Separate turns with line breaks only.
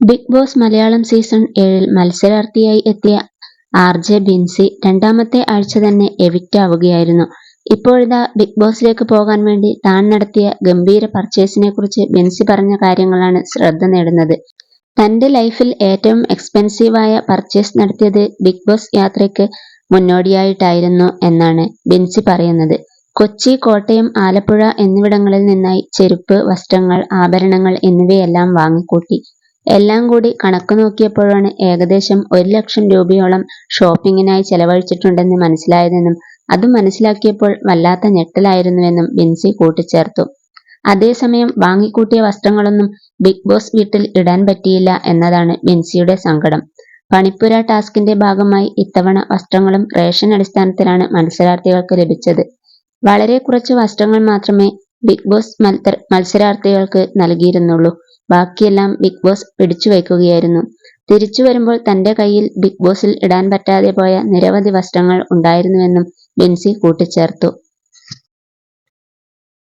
Big boss Malayalam season ഏഴിൽ മത്സരാർത്ഥിയായി എത്തിയ R J Binsi രണ്ടാമത്തെ ആഴ്ച തന്നെ എവിക്റ്റ് ആവുകയായിരുന്നു. ഇപ്പോഴിതാ ബിഗ് ബോസിലേക്ക് പോകാൻ വേണ്ടി താൻ നടത്തിയ ഗംഭീര പർച്ചേസിനെ കുറിച്ച് ബിൻസി പറഞ്ഞ കാര്യങ്ങളാണ് ശ്രദ്ധ നേടുന്നത്. തന്റെ ലൈഫിൽ ഏറ്റവും എക്സ്പെൻസീവായ പർച്ചേസ് നടത്തിയത് ബിഗ് ബോസ് യാത്രയ്ക്ക് മുന്നോടിയായിട്ടായിരുന്നു എന്നാണ് ബിൻസി പറയുന്നത്. കൊച്ചി കോട്ടയം ആലപ്പുഴ എന്നിവിടങ്ങളിൽ നിന്നായി ചെരുപ്പ് വസ്ത്രങ്ങൾ ആഭരണങ്ങൾ എന്നിവയെല്ലാം വാങ്ങിക്കൂട്ടി. എല്ലാം കൂടി കണക്ക് നോക്കിയപ്പോഴാണ് ഏകദേശം ഒരു ലക്ഷം രൂപയോളം ഷോപ്പിങ്ങിനായി ചെലവഴിച്ചിട്ടുണ്ടെന്ന് മനസ്സിലായതെന്നും അത് മനസ്സിലാക്കിയപ്പോൾ വല്ലാത്ത ഞെട്ടലായിരുന്നുവെന്നും ബിൻസി കൂട്ടിച്ചേർത്തു. അതേസമയം വാങ്ങിക്കൂട്ടിയ വസ്ത്രങ്ങളൊന്നും ബിഗ് ബോസ് വീട്ടിൽ ഇടാൻ പറ്റിയില്ല എന്നതാണ് ബിൻസിയുടെ സങ്കടം. പണിപ്പുര ടാസ്കിന്റെ ഭാഗമായി ഇത്തവണ വസ്ത്രങ്ങളും റേഷൻ അടിസ്ഥാനത്തിലാണ് മത്സരാർത്ഥികൾക്ക് ലഭിച്ചത്. വളരെ കുറച്ച് വസ്ത്രങ്ങൾ മാത്രമേ ബിഗ് ബോസ് മത്സരാർത്ഥികൾക്ക് നൽകിയിരുന്നുള്ളൂ. ബാക്കിയെല്ലാം ബിഗ് ബോസ് പിടിച്ചു വയ്ക്കുകയായിരുന്നു. തിരിച്ചു വരുമ്പോൾ തന്റെ കയ്യിൽ ബിഗ് ബോസിൽ ഇടാൻ പറ്റാതെ പോയ നിരവധി വസ്ത്രങ്ങൾ ഉണ്ടായിരുന്നുവെന്നും ബിൻസി കൂട്ടിച്ചേർത്തു.